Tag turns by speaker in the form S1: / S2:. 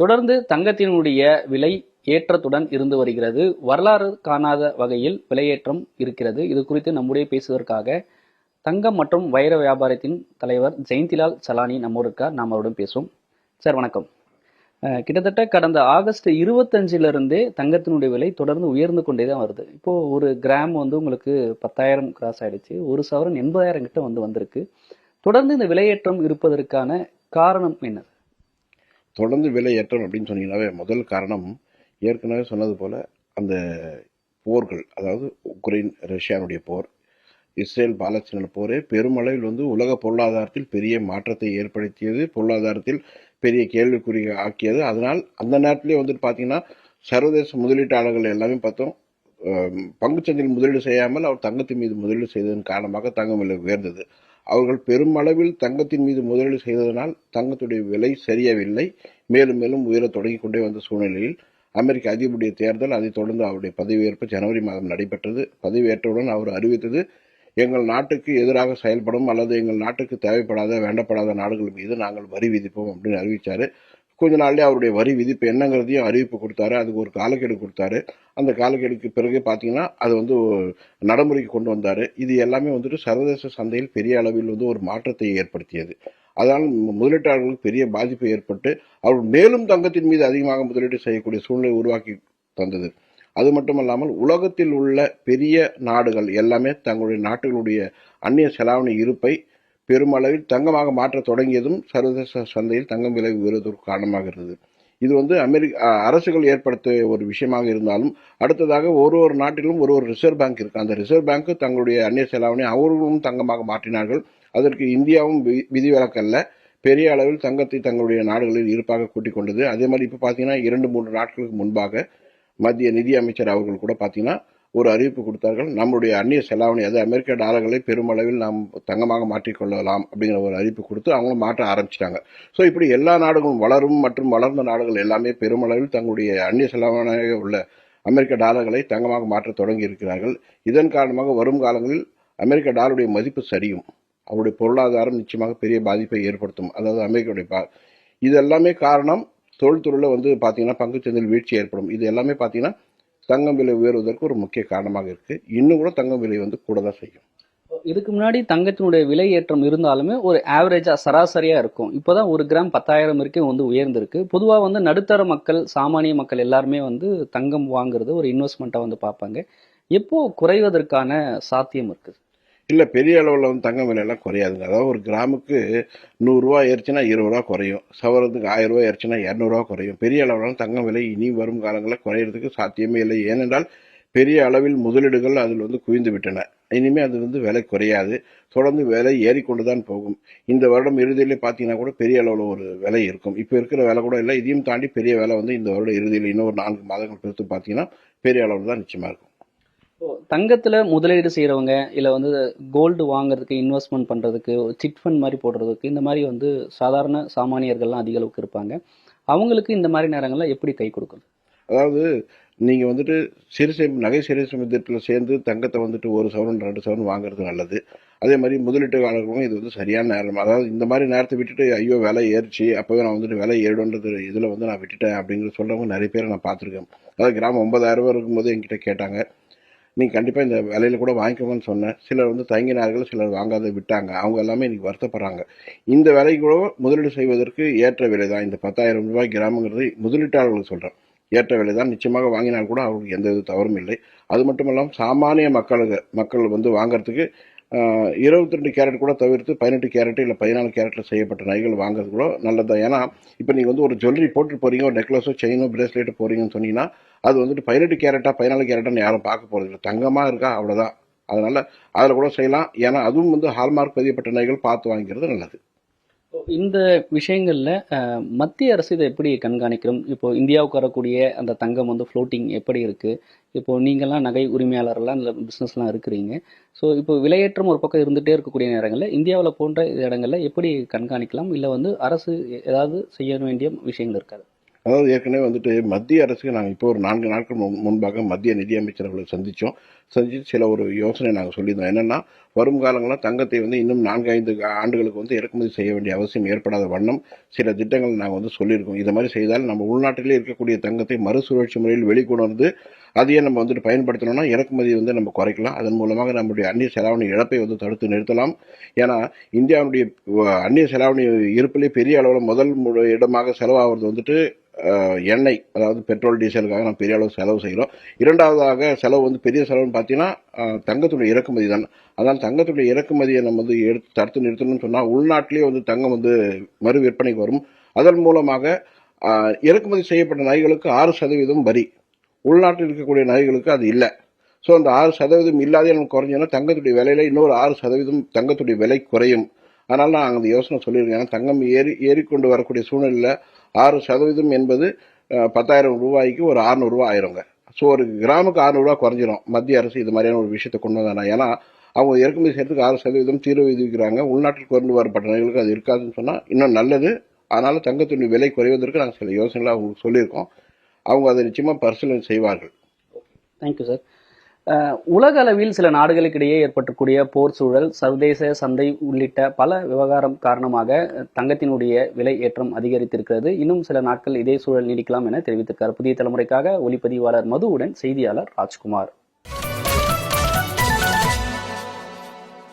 S1: தொடர்ந்து தங்கத்தினுடைய விலை ஏற்றத்துடன் இருந்து வருகிறது. வரலாறு காணாத வகையில் விலையேற்றம் இருக்கிறது. இது குறித்து நம்முடைய பேசுவதற்காக தங்கம் மற்றும் வைர வியாபாரத்தின் தலைவர் ஜெயந்திலால் சலானி நம்மோடு இருக்கார் நாம் அவருடன் பேசுவோம். சார் வணக்கம். கிட்டத்தட்ட கடந்த ஆகஸ்ட் இருபத்தஞ்சிலிருந்தே தங்கத்தினுடைய விலை தொடர்ந்து உயர்ந்து கொண்டே தான் வருது. இப்போ ஒரு கிராம் வந்து உங்களுக்கு பத்தாயிரம் கிராஸ் ஆயிடுச்சு. ஒரு சவரன் எண்பதாயிரம் கிட்ட வந்து வந்திருக்கு. தொடர்ந்து இந்த விலையேற்றம் இருப்பதற்கான காரணம் என்ன?
S2: தொடர்ந்து விலை ஏற்றம் அப்படின்னு சொன்னீங்கன்னாவே முதல் காரணம் ஏற்கனவே சொன்னது போல் அந்த போர்கள் அதாவது உக்ரைன் ரஷ்யானுடைய போர் இஸ்ரேல் பாலஸ்தீன போரே பெருமளவில் வந்து உலக பொருளாதாரத்தில் பெரிய மாற்றத்தை ஏற்படுத்தியது பொருளாதாரத்தில் பெரிய கேள்விக்குறி ஆக்கியது. அதனால் அந்த நேரத்திலே வந்துட்டு பார்த்தீங்கன்னா சர்வதேச முதலீட்டாளர்கள் எல்லாமே பார்த்தோம். பங்குச்சந்தையில் முதலீடு செய்யாமல் அவர் தங்கத்தின் மீது முதலீடு செய்ததன் காரணமாக தங்கம் விலை உயர்ந்தது. அவர்கள் பெருமளவில் தங்கத்தின் மீது முதலீடு செய்ததனால் தங்கத்துடைய விலை சரியவில்லை. மேலும் மேலும் உயரத் தொடங்கிக் கொண்டே வந்த சூழ்நிலையில் அமெரிக்க அதிபருடைய தேர்தல் அதைத் தொடர்ந்து அவருடைய பதவியேற்பு ஜனவரி மாதம் நடைபெற்றது. பதவியேற்றவுடன் அவர் அறிவித்தது எங்கள் நாட்டுக்கு எதிராக செயல்படும் அல்லது எங்கள் நாட்டுக்கு தேவைப்படாத வேண்டப்படாத நாடுகள் மீது நாங்கள் வரி விதிப்போம் அப்படின்னு அறிவித்தார் கொஞ்ச நாள்லேயே அவருடைய வரி விதிப்பு என்னங்கிறதையும் அறிவிப்பு கொடுத்தாரு. அதுக்கு ஒரு காலக்கெடு கொடுத்தாரு. அந்த காலக்கெடுக்கு பிறகு பார்த்தீங்கன்னா அது வந்து நடைமுறைக்கு கொண்டு வந்தார். இது எல்லாமே வந்துட்டு சர்வதேச சந்தையில் பெரிய அளவில் வந்து ஒரு மாற்றத்தை ஏற்படுத்தியது. அதனால் முதலீட்டாளர்களுக்கு பெரிய பாதிப்பு ஏற்பட்டு அவர்கள் மேலும் தங்கத்தின் மீது அதிகமாக முதலீடு செய்யக்கூடிய சூழ்நிலை உருவாக்கி தந்தது. அது மட்டுமல்லாமல் உலகத்தில் உள்ள பெரிய நாடுகள் எல்லாமே தங்களுடைய நாட்டுகளுடைய அந்நிய செலாவணி இருப்பை பெருமளவில் தங்கமாக மாற்ற தொடங்கியதும் சர்வதேச சந்தையில் தங்கம் விலை உயர்வதற்கு காரணமாக இருந்தது இது வந்து அமெரிக்க அரசுகள் ஏற்படுத்திய ஒரு விஷயமாக இருந்தாலும் அடுத்ததாக ஒரு ஒரு நாட்டிலும் ஒரு ஒரு ரிசர்வ் பேங்க் இருக்குது அந்த ரிசர்வ் பேங்க்கு தங்களுடைய அந்நிய செலாவணி அவர்களும் தங்கமாக மாற்றினார்கள். அதற்கு இந்தியாவும் வி- விதிவிலக்கல்ல. பெரிய அளவில் தங்கத்தை தங்களுடைய நாடுகளில் இருப்பாக கூட்டிக் கொண்டது. அதே மாதிரி இப்போ பார்த்தீங்கன்னா இரண்டு மூன்று நாட்களுக்கு முன்பாக மத்திய நிதி அமைச்சர் அவர்கள் கூட பார்த்தீங்கன்னா ஒரு அறிவிப்பு கொடுத்தார்கள். நம்முடைய அந்நிய செலாவணி அது அமெரிக்க டாலர்களை பெருமளவில் நாம் தங்கமாக மாற்றிக்கொள்ளலாம் அப்படிங்கிற ஒரு அறிவிப்பு கொடுத்து அவங்களும் மாற்ற ஆரம்பிச்சிட்டாங்க. ஸோ இப்படி எல்லா நாடுகளும் வளரும் மற்றும் வளர்ந்த நாடுகள் எல்லாமே பெருமளவில் தங்களுடைய அந்நிய செலாவணியாக உள்ள அமெரிக்க டாலர்களை தங்கமாக மாற்றத் தொடங்கி இருக்கிறார்கள் இதன் காரணமாக வரும் காலங்களில் அமெரிக்க டாலருடைய மதிப்பு சரியும். அவருடைய பொருளாதாரம் நிச்சயமாக பெரிய பாதிப்பை ஏற்படுத்தும். அதாவது அமெரிக்காவுடைய பா இது எல்லாமே காரணம் தொழில்துறையில் வந்து பார்த்தீங்கன்னா பங்குச்சந்தையில் வீழ்ச்சி ஏற்படும். இது எல்லாமே பார்த்தீங்கன்னா தங்கம் விலை உயர்வதற்கு ஒரு முக்கிய காரணமாக இருக்குது இன்னும் கூட தங்கம் விலை வந்து கூட தான் செய்யும்.
S1: இதுக்கு முன்னாடி தங்கத்தினுடைய விலை ஏற்றம் இருந்தாலுமே ஒரு ஆவரேஜாக சராசரியாக இருக்கும். இப்போ தான் ஒரு கிராம் பத்தாயிரம் வரைக்கும் வந்து உயர்ந்திருக்கு. பொதுவாக வந்து நடுத்தர மக்கள் சாமானிய மக்கள் எல்லாருமே வந்து தங்கம் வாங்குறது ஒரு இன்வெஸ்ட்மெண்ட்டாக வந்து பார்ப்பாங்க. எப்போ குறைவதற்கான சாத்தியம் இருக்குது?
S2: இல்லை பெரிய அளவில் வந்து தங்கம் விலையெல்லாம் குறையாதுங்க. அதாவது ஒரு கிராமுக்கு நூறுரூவா ஏறிச்சுன்னா இருபது ரூபா குறையும். சவரத்துக்கு ஆயிரம் ரூபாய் ஏறிச்சுன்னா இரநூறுவா குறையும். பெரிய அளவில் தங்கம் விலை இனி வரும் காலங்களில் குறையிறதுக்கு சாத்தியமே இல்லை. ஏனென்றால் பெரிய அளவில் முதலீடுகள் அதில் வந்து குவிந்து விட்டன. இனிமேல் அது வந்து விலை குறையாது. தொடர்ந்து விலை ஏறிக்கொண்டு தான் போகும். இந்த வருடம் இறுதியிலே பார்த்தீங்கன்னா கூட பெரிய அளவில் ஒரு விலை இருக்கும். இப்போ இருக்கிற விலை கூட இல்லை. இதையும் தாண்டி பெரிய விலை வந்து இந்த வருட இறுதியில் இன்னும் ஒரு நான்கு மாதங்கள் பொறுத்து பார்த்தீங்கன்னா பெரிய அளவில் தான் நிச்சயமாக இருக்கும்.
S1: தங்கத்துல முதலீடு செய்யறவங்க இல்ல வந்து கோல்டு வாங்குறதுக்கு இன்வெஸ்ட்மெண்ட் பண்றதுக்கு சிட் ஃபண்ட் மாதிரி போடுறதுக்கு இந்த மாதிரி வந்து சாதாரண சாமானியர்கள்லாம் அதிக அளவுக்கு இருப்பாங்க. அவங்களுக்கு இந்த மாதிரி நேரங்களில் எப்படி கை கொடுக்குது
S2: அதாவது நீங்கள் வந்துட்டு சிறு சேமி நகை சிறு சேமித்தத்தில் சேர்ந்து தங்கத்தை வந்துட்டு ஒரு சவரன் ரெண்டு சவரன் வாங்குறது நல்லது. அதே மாதிரி முதலீட்டுக்காரர்களும் இது வந்து சரியான நேரம். அதாவது இந்த மாதிரி நேரத்தை விட்டுட்டு ஐயோ விலை ஏறிச்சு அப்போவே நான் வந்துட்டு விலை ஏறிடுன்றது இதில் வந்து நான் விட்டுட்டேன் அப்படிங்கிற சொல்கிறவங்க நிறைய பேரை நான் பார்த்துருக்கேன். அதாவது கிராமம் ஒன்பதாயிரம் ரூபாய் இருக்கும்போது என்கிட்ட கேட்டாங்க. நீங்கள் கண்டிப்பாக இந்த விலையில் கூட வாங்கிக்கோங்கன்னு சொன்னேன். சிலர் வந்து தயங்கினார்கள் சிலர் வாங்காத விட்டாங்க. அவங்க எல்லாமே இன்றைக்கி வருத்தப்படுறாங்க. இந்த விலை கூட முதலீடு செய்வதற்கு ஏற்ற விலை தான் இந்த பத்தாயிரம் ரூபாய் கிராமங்கிறது முதலீட்டாளர்களுக்கு சொல்கிறேன் ஏற்ற விலை தான் நிச்சயமாக வாங்கினால் கூட அவங்களுக்கு எந்த இது தவறும் இல்லை. அது மட்டும் இல்லாமல் சாமானிய மக்களுக்கு மக்கள் வந்து வாங்கிறதுக்கு இருபத்தி ரெண்டு கேரட் கூட தவிர்த்து பதினெட்டு கேரட் இல்லை பதினாலு கேரட்டில் செய்யப்பட்ட நகைகள் வாங்குறது கூட நல்லது தான் ஏன்னா இப்போ நீங்கள் வந்து ஒரு ஜுவல்லரி போட்டு போகிறீங்க ஒரு நெக்லஸோ செயினோ பிரேஸ்லெட்டோ போகிறீங்கன்னு சொன்னீங்கன்னா அது வந்துட்டு பதினெட்டு கேரட்டா பதினாலு கேரட்டான்னு யாரும் பார்க்க போகிறது இல்லை. தங்கமாக இருக்கா? அவ்வளோதான் அதனால் அதில் கூட செய்யலாம். ஏன்னா அதுவும் வந்து ஹால்மார்க் பதியப்பட்ட நகைகள் பார்த்து வாங்கிக்கிறது நல்லது.
S1: இந்த விஷயங்களில் மத்திய அரசு இதை எப்படி கண்காணிக்கிறோம்? இப்போ இந்தியாவுக்கு வரக்கூடிய அந்த தங்கம் வந்து ஃப்ளோட்டிங் எப்படி இருக்குது இப்போ நீங்கள்லாம் நகை உரிமையாளர்லாம் இந்த பிஸ்னஸ்லாம் இருக்கிறீங்க. ஸோ இப்போ விலையேற்றம் ஒரு பக்கம் இருந்துகிட்டே இருக்கக்கூடிய நேரங்களில் இந்தியாவில் போன்ற இடங்களில் எப்படி கண்காணிக்கலாம்? இல்லை வந்து அரசு ஏதாவது செய்ய வேண்டிய விஷயங்கள் இருக்காது.
S2: அதாவது ஏற்கனவே வந்துட்டு மத்திய அரசுக்கு நாங்கள் இப்போ ஒரு நான்கு நாட்கள் முன்பாக மத்திய நிதியமைச்சர் அவர்களை சந்தித்தோம் சந்தித்து சில ஒரு யோசனை நாங்கள் சொல்லியிருந்தோம். என்னென்னா வரும் காலங்களில் தங்கத்தை வந்து இன்னும் நான்கு ஐந்து ஆண்டுகளுக்கு வந்து இறக்குமதி செய்ய வேண்டிய அவசியம் ஏற்படாத வண்ணம் சில திட்டங்கள் நாங்கள் வந்து சொல்லியிருக்கோம். இது மாதிரி செய்தால் நம்ம உள்நாட்டிலே இருக்கக்கூடிய தங்கத்தை மறுசுழற்சி முறையில் வெளிக்கொணர்ந்து அதையே நம்ம வந்துட்டு பயன்படுத்தணும்னா இறக்குமதி வந்து நம்ம குறைக்கலாம். அதன் மூலமாக நம்முடைய அந்நிய செலாவணி இழப்பை வந்து தடுத்து நிறுத்தலாம். ஏன்னா இந்தியாவுடைய அந்நிய செலாவணி இருப்பிலே பெரிய அளவில் முதல் இடமாக செலவாகிறது வந்துட்டு எண்ணெய். அதாவது பெட்ரோல் டீசலுக்காக நம்ம பெரிய அளவு செலவு செய்கிறோம் இரண்டாவதாக செலவு வந்து பெரிய செலவுன்னு பார்த்தீங்கன்னா தங்கத்துடைய இறக்குமதி தான். அதனால் தங்கத்துடைய இறக்குமதியை நம்ம வந்து எடுத்து தடுத்து நிறுத்தணும்னு சொன்னால் உள்நாட்டிலேயே வந்து தங்கம் வந்து மறு விற்பனைக்கு வரும். அதன் மூலமாக இறக்குமதி செய்யப்பட்ட நகைகளுக்கு ஆறு சதவீதம் வரி. உள்நாட்டில் இருக்கக்கூடிய நகைகளுக்கு அது இல்லை. ஸோ அந்த ஆறு சதவீதம் இல்லாதே நமக்கு குறைஞ்சோன்னா தங்கத்துடைய விலையில் இன்னொரு ஆறு சதவீதம் தங்கத்துடைய விலை குறையும். அதனால் நான் அந்த யோசனை சொல்லியிருக்கேன். ஏன்னா தங்கம் ஏறி ஏறிக்கொண்டு வரக்கூடிய சூழ்நிலையில் ஆறு சதவீதம் என்பது பத்தாயிரம் ரூபாய்க்கு ஒரு அறநூறுவா ஆயிருங்க. ஸோ ஒரு கிராமுக்கு அறநூறுவா குறைஞ்சிரும். மத்திய அரசு இது மாதிரியான ஒரு விஷயத்தை கொண்டு வந்தாங்க ஏன்னா அவங்க இறக்குமதி செய்கிறதுக்கு ஆறு சதவீதம் தீர்வு விதிக்கிறாங்க. உள்நாட்டில் கொண்டு வரப்பட்ட பட்டணங்களுக்கு அது இருக்காதுன்னு சொன்னால் இன்னும் நல்லது. அதனால் தங்கத்துணி விலை குறைவதற்கு நாங்கள் சில யோசனைகளை அவங்களுக்கு சொல்லியிருக்கோம். அவங்க அதை நிச்சயமாக பரிசீலனை செய்வார்கள்.
S1: தேங்க்யூ சார் உலக அளவில் சில நாடுகளுக்கிடையே ஏற்பட்டக்கூடிய போர் சூழல் சர்வதேச சந்தை உள்ளிட்ட பல விவகாரம் காரணமாக தங்கத்தினுடைய விலை ஏற்றம் அதிகரித்திருக்கிறது. இன்னும் சில நாட்கள் இதே சூழல் நீடிக்கலாம் என தெரிவித்திருக்கார். புதிய தலைமுறைக்காக ஒளிப்பதிவாளர் மதுவுடன் செய்தியாளர் ராஜ்குமார்.